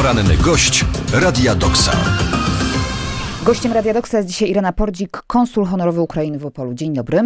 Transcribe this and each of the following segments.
Poranny gość Radia Doksa. Gościem Radia Doksa jest dzisiaj Irena Pordzik, konsul honorowy Ukrainy w Opolu. Dzień dobry.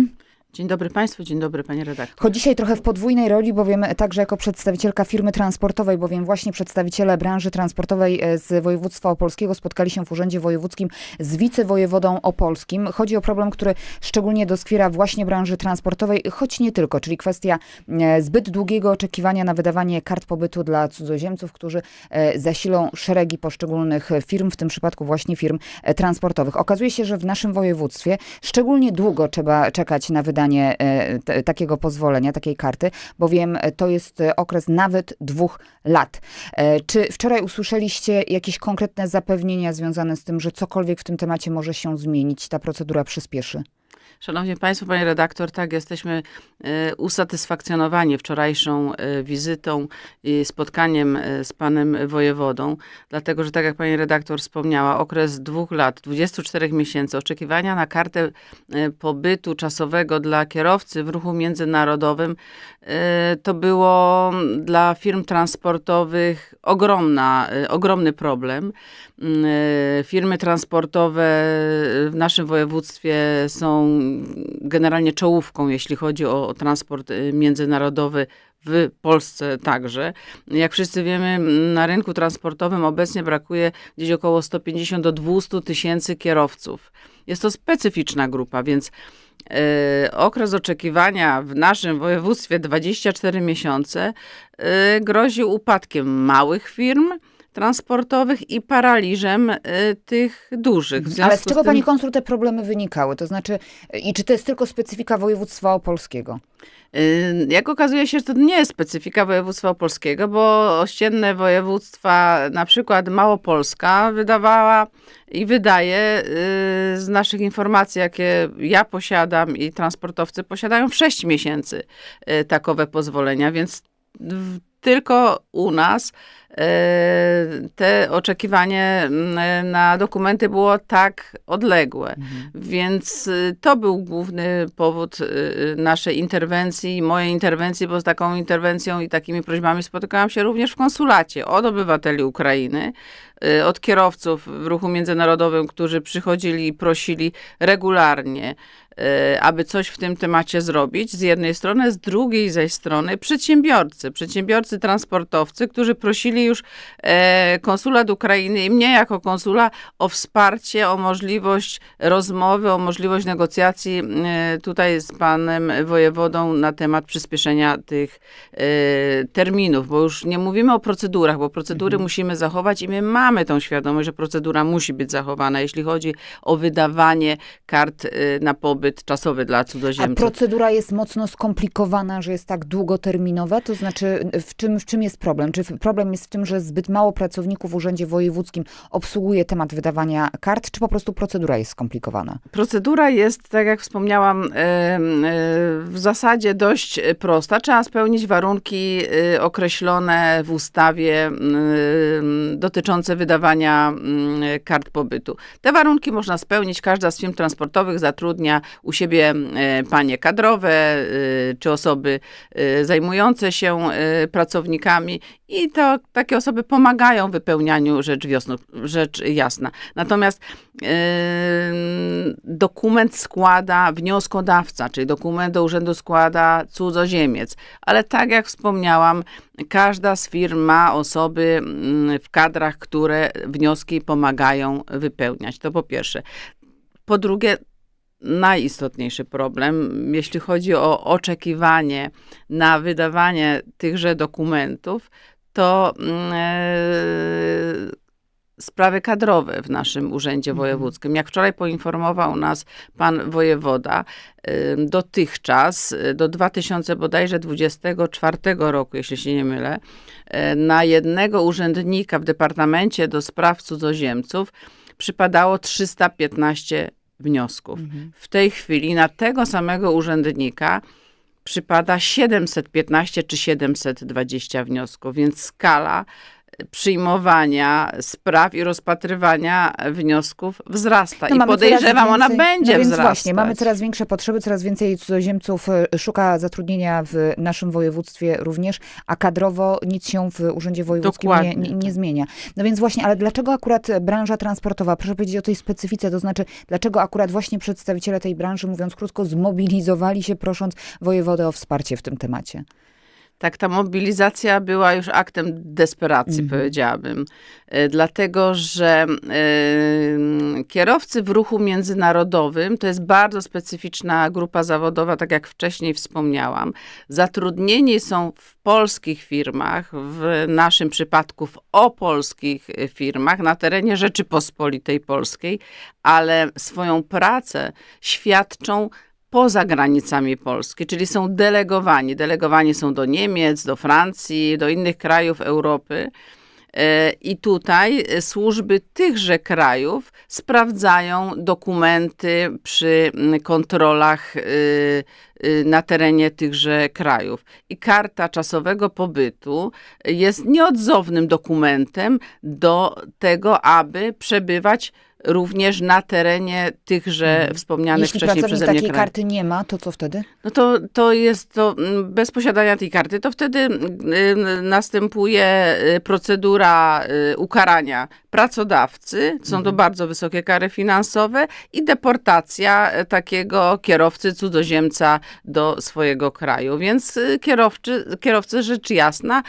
Dzień dobry Państwu, dzień dobry Panie redaktor. Choć dzisiaj trochę w podwójnej roli, bowiem także jako przedstawicielka firmy transportowej, bowiem właśnie przedstawiciele branży transportowej e, z województwa opolskiego spotkali się w Urzędzie Wojewódzkim z wicewojewodą opolskim. Chodzi o problem, który szczególnie doskwiera właśnie branży transportowej, choć nie tylko, czyli kwestia e, zbyt długiego oczekiwania na wydawanie kart pobytu dla cudzoziemców, którzy e, zasilą szeregi poszczególnych firm, w tym przypadku właśnie firm e, transportowych. Okazuje się, że w naszym województwie szczególnie długo trzeba czekać na wydanie e, t- takiego pozwolenia, takiej karty, bowiem e, to jest e, okres nawet dwóch lat. Czy wczoraj usłyszeliście jakieś konkretne zapewnienia związane z tym, że cokolwiek w tym temacie może się zmienić, ta procedura przyspieszy? Szanowni Państwo, Panie redaktor, tak, jesteśmy e, usatysfakcjonowani wczorajszą e, wizytą i spotkaniem e, z Panem Wojewodą, dlatego że tak jak Pani redaktor wspomniała, okres dwóch lat, 24 miesięcy oczekiwania na kartę pobytu czasowego dla kierowcy w ruchu międzynarodowym to było dla firm transportowych ogromna, ogromny problem. Firmy transportowe w naszym województwie są generalnie czołówką, jeśli chodzi o, transport e, międzynarodowy w Polsce także. Jak wszyscy wiemy, na rynku transportowym obecnie brakuje gdzieś około 150 do 200 tysięcy kierowców. Jest to specyficzna grupa, więc e, okres oczekiwania w naszym województwie 24 miesiące e, grozi upadkiem małych firm transportowych i paraliżem e, tych dużych. Ale z czego tym- pani konsul te problemy wynikały? To znaczy, i czy to jest tylko specyfika województwa opolskiego? Y, Jak okazuje się, że to nie jest specyfika województwa opolskiego, bo ościenne województwa, na przykład Małopolska, wydawała i wydaje y, z naszych informacji, jakie ja posiadam i transportowcy posiadają w 6 miesięcy y, takowe pozwolenia, więc w- tylko u nas y, te oczekiwanie mm, na dokumenty było tak odległe. Więc y, to był główny powód y, naszej interwencji, mojej interwencji, bo z taką interwencją i takimi prośbami spotykałam się również w konsulacie od obywateli Ukrainy, y, od kierowców w ruchu międzynarodowym, którzy przychodzili i prosili regularnie, y, aby coś w tym temacie zrobić, z jednej strony, z drugiej zaś strony przedsiębiorcy, przedsiębiorcy transportowcy, którzy prosili już e, konsulat Ukrainy i mnie jako konsula o wsparcie, o możliwość rozmowy, o możliwość negocjacji e, tutaj z panem wojewodą na temat przyspieszenia tych e, terminów, bo już nie mówimy o procedurach, bo procedury musimy zachować i my mamy tą świadomość, że procedura musi być zachowana, jeśli chodzi o wydawanie kart na pobyt czasowy dla A cudzoziemców. procedura jest mocno skomplikowana, że jest tak długoterminowa? To znaczy, w czym, w czym jest problem? Czy problem jest w tym, że zbyt mało pracowników w Urzędzie Wojewódzkim obsługuje temat wydawania kart, czy po prostu procedura jest skomplikowana? Procedura jest, tak jak wspomniałam, w zasadzie dość prosta. Trzeba spełnić warunki e, określone w ustawie em, dotyczące wydawania mm, kart pobytu. Te warunki można spełnić. Każda z firm transportowych zatrudnia u siebie e, panie kadrowe e, czy osoby e, zajmujące się pracownikami i to takie osoby pomagają w wypełnianiu rzecz, wiosnu, rzecz jasna. Natomiast dokument składa wnioskodawca, czyli dokument do urzędu składa cudzoziemiec. Ale tak jak wspomniałam, każda z firm ma osoby w kadrach, które wnioski pomagają wypełniać. To po pierwsze. Po drugie, najistotniejszy problem, jeśli chodzi o oczekiwanie na wydawanie tychże dokumentów, to mm, e, sprawy kadrowe w naszym urzędzie wojewódzkim. Jak wczoraj poinformował nas pan wojewoda, dotychczas y, do 2000 bodajże 24 roku, jeśli się nie mylę, y, na jednego urzędnika w Departamencie do Spraw Cudzoziemców przypadało 315 wniosków. W tej chwili na tego samego urzędnika przypada 715 czy 720 wniosków, więc skala przyjmowania spraw i rozpatrywania wniosków wzrasta. No, I podejrzewam, ona więcej- będzie no więc wzrastać. właśnie, mamy coraz większe potrzeby, coraz więcej cudzoziemców e, szuka zatrudnienia w naszym województwie również, a kadrowo nic się w Urzędzie Wojewódzkim nie, nie, nie zmienia. No więc właśnie, ale dlaczego akurat branża transportowa? Proszę powiedzieć o tej specyfice, to znaczy, dlaczego akurat właśnie przedstawiciele tej branży, mówiąc krótko, zmobilizowali się prosząc wojewodę o wsparcie w tym temacie? Tak, ta mobilizacja była już aktem desperacji, Mhm. powiedziałabym. E, Dlatego, że kierowcy w ruchu międzynarodowym to jest bardzo specyficzna grupa zawodowa, tak jak wcześniej wspomniałam. Zatrudnieni są w polskich firmach, w naszym przypadku w opolskich e, firmach na terenie Rzeczypospolitej Polskiej, ale swoją pracę świadczą poza granicami Polski, czyli są delegowani. Delegowani są do Niemiec, do Francji, do innych krajów Europy. E, I tutaj e, służby tychże krajów sprawdzają dokumenty przy kontrolach y, y, na terenie tychże krajów. I karta czasowego pobytu jest nieodzownym dokumentem do tego, aby przebywać również na terenie tychże wspomnianych Jeśli wcześniej przeze mnie takiej karty nie ma, to co wtedy? No to, to jest to mm, bez posiadania tej karty, to wtedy y, następuje y, procedura y, ukarania pracodawcy, są to bardzo wysokie kary finansowe i deportacja y, takiego kierowcy, cudzoziemca do swojego kraju. Więc kierowcy, kierowcy rzecz jasna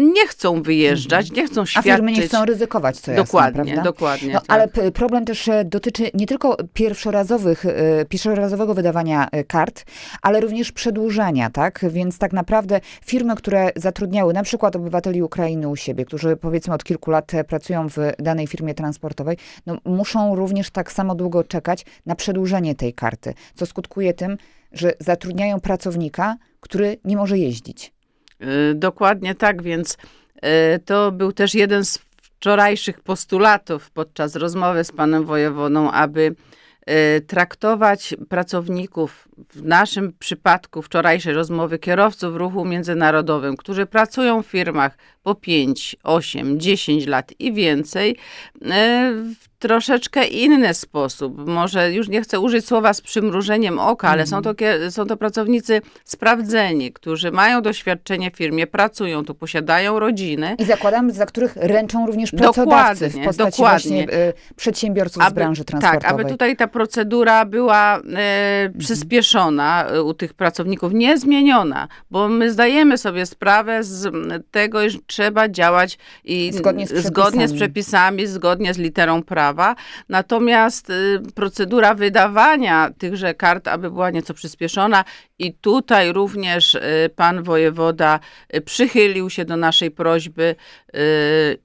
nie chcą wyjeżdżać, nie chcą A świadczyć. firmy nie chcą ryzykować, co jasne, Dokładnie, prawda? dokładnie. No, tak. ale problem też e, dotyczy nie tylko pierwszorazowych, e, pierwszorazowego wydawania e, kart, ale również przedłużania, tak? Więc tak naprawdę firmy, które zatrudniały na przykład obywateli Ukrainy u siebie, którzy powiedzmy od kilku lat pracują w danej firmie transportowej, no, muszą również tak samo długo czekać na przedłużenie tej karty, co skutkuje tym, że zatrudniają pracownika, który nie może jeździć. Y, Dokładnie tak, więc y, to był też jeden z wczorajszych postulatów podczas rozmowy z panem wojewodą, aby y, traktować pracowników, w naszym przypadku wczorajszej rozmowy kierowców ruchu międzynarodowym, którzy pracują w firmach po 5, 8, 10 lat i więcej, w troszeczkę inny sposób. Może już nie chcę użyć słowa z przymrużeniem oka, ale są, to, kie- są to pracownicy sprawdzeni, którzy mają doświadczenie w firmie, pracują tu, posiadają rodziny. I zakładam, za których ręczą również pracodawcy w Dokładnie, postaci dokładnie. właśnie e, przedsiębiorców z branży transportowej. Tak, aby tutaj ta procedura była e, przyspieszona e, u tych pracowników, nie zmieniona, bo my zdajemy sobie sprawę z tego, iż trzeba działać i Zgodnie z zgodnie z przepisami. przepisami, zgodnie z literą prawa. Natomiast y, procedura wydawania tychże kart, aby była nieco przyspieszona i tutaj również y, pan wojewoda y, przychylił się do naszej prośby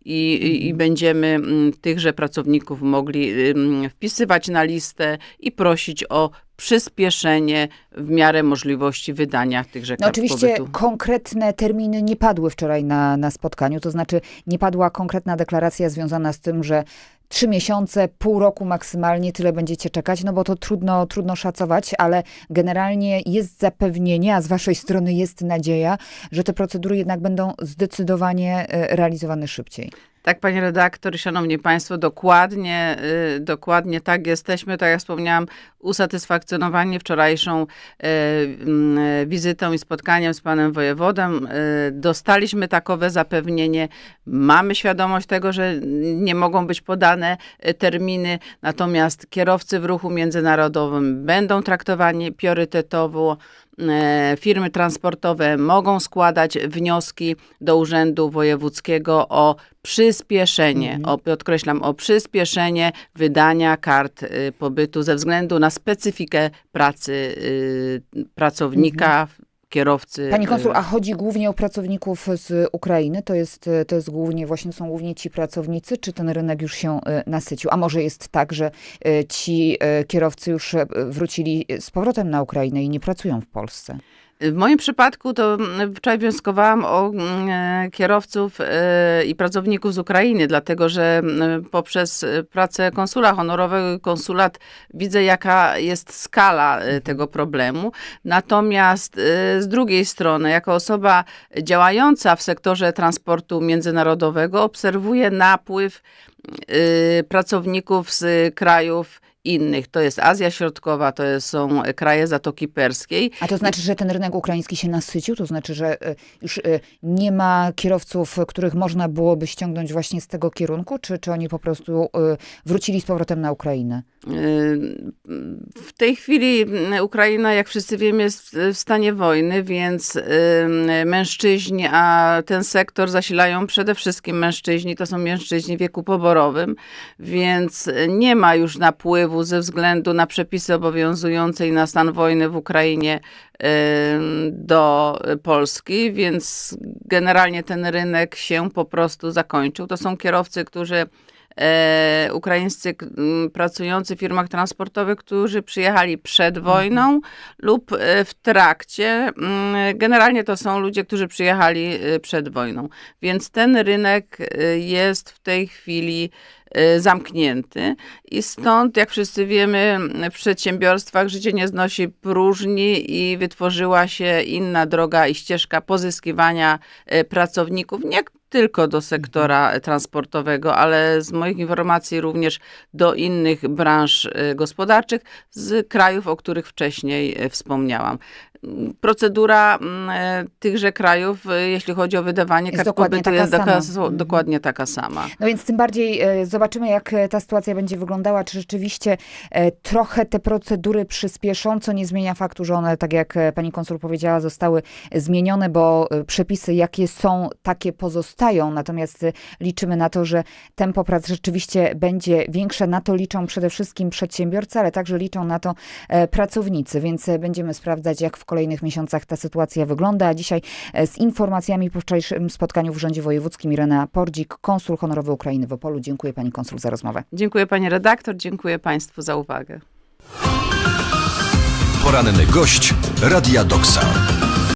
i, i, będziemy mm, tychże pracowników mogli mm, wpisywać na listę i prosić o przyspieszenie w miarę możliwości wydania tychże No kart oczywiście pobytu. konkretne terminy nie padły wczoraj na, na spotkaniu, to znaczy nie padła konkretna deklaracja związana z tym, że trzy miesiące, pół roku maksymalnie tyle będziecie czekać, no bo to trudno, trudno szacować, ale generalnie jest zapewnienie, a z waszej strony jest nadzieja, że te procedury jednak będą zdecydowanie e, realizowane szybciej. Tak, panie redaktor, szanowni państwo, dokładnie, y, dokładnie tak jesteśmy. Tak jak wspomniałam, usatysfakcjonowani wczorajszą y, y, wizytą i spotkaniem z panem wojewodą. Y, dostaliśmy takowe zapewnienie. Mamy świadomość tego, że nie mogą być podane terminy, natomiast kierowcy w ruchu międzynarodowym będą traktowani priorytetowo. E, Firmy transportowe mogą składać wnioski do Urzędu Wojewódzkiego o przyspieszenie, o, podkreślam, o przyspieszenie wydania kart y, pobytu ze względu na specyfikę pracy y, pracownika, kierowcy. Pani y, konsul, a chodzi głównie o pracowników z Ukrainy? To jest, to jest głównie, właśnie są głównie ci pracownicy, czy ten rynek już się e, nasycił? A może jest tak, że e, ci kierowcy już wrócili z powrotem na Ukrainę i nie pracują w Polsce? W moim przypadku to mm, wczoraj wnioskowałam o mm, e, kierowców e, i pracowników z Ukrainy, dlatego że mm, poprzez pracę konsula honorowego konsulat widzę, jaka jest skala e, tego problemu. Natomiast z drugiej strony, jako osoba działająca w sektorze transportu międzynarodowego, obserwuję napływ pracowników z krajów innych. To jest Azja Środkowa, to jest, są kraje Zatoki Perskiej. A to znaczy, że ten rynek ukraiński się nasycił? To znaczy, że y, już y, nie ma kierowców, których można byłoby ściągnąć właśnie z tego kierunku? Czy, czy oni po prostu y, wrócili z powrotem na Ukrainę? W tej chwili Ukraina, jak wszyscy wiemy, jest w stanie wojny, więc mężczyźni, a ten sektor zasilają przede wszystkim mężczyźni, to są mężczyźni w wieku poborowym, więc nie ma już napływu ze względu na przepisy obowiązujące i na stan wojny w Ukrainie do Polski, więc generalnie ten rynek się po prostu zakończył. To są kierowcy, którzy e, ukraińscy pracujący w firmach transportowych, którzy przyjechali przed wojną lub e, w trakcie. Mm, Generalnie to są ludzie, którzy przyjechali e, przed wojną. Więc ten rynek e, jest w tej chwili zamknięty i stąd, jak wszyscy wiemy, w przedsiębiorstwach życie nie znosi próżni i wytworzyła się inna droga i ścieżka pozyskiwania pracowników, nie tylko do sektora transportowego, ale z moich informacji również do innych branż e, gospodarczych z krajów, o których wcześniej e, wspomniałam. Procedura mm, e, tychże krajów, e, jeśli chodzi o wydawanie kart pobytu, jest taka, sama. Mhm. dokładnie taka sama. No więc tym bardziej e, zobaczymy, jak e, ta sytuacja będzie wyglądała, czy rzeczywiście trochę te procedury przyspieszą, co nie zmienia faktu, że one, tak jak pani konsul powiedziała, zostały zmienione, bo przepisy jakie są, takie pozostają. Natomiast e, liczymy na to, że tempo prac rzeczywiście będzie większe. Na to liczą przede wszystkim przedsiębiorcy, ale także liczą na to e, pracownicy, więc e, będziemy sprawdzać, jak w kolejnych miesiącach ta sytuacja wygląda. A dzisiaj e, z informacjami po wczorajszym spotkaniu w Urzędzie Wojewódzkim Irena Pordzik, konsul honorowy Ukrainy w Opolu. Dziękuję pani konsul za rozmowę. Dziękuję pani redaktor, dziękuję państwu za uwagę. Poranny gość Radia Doksa.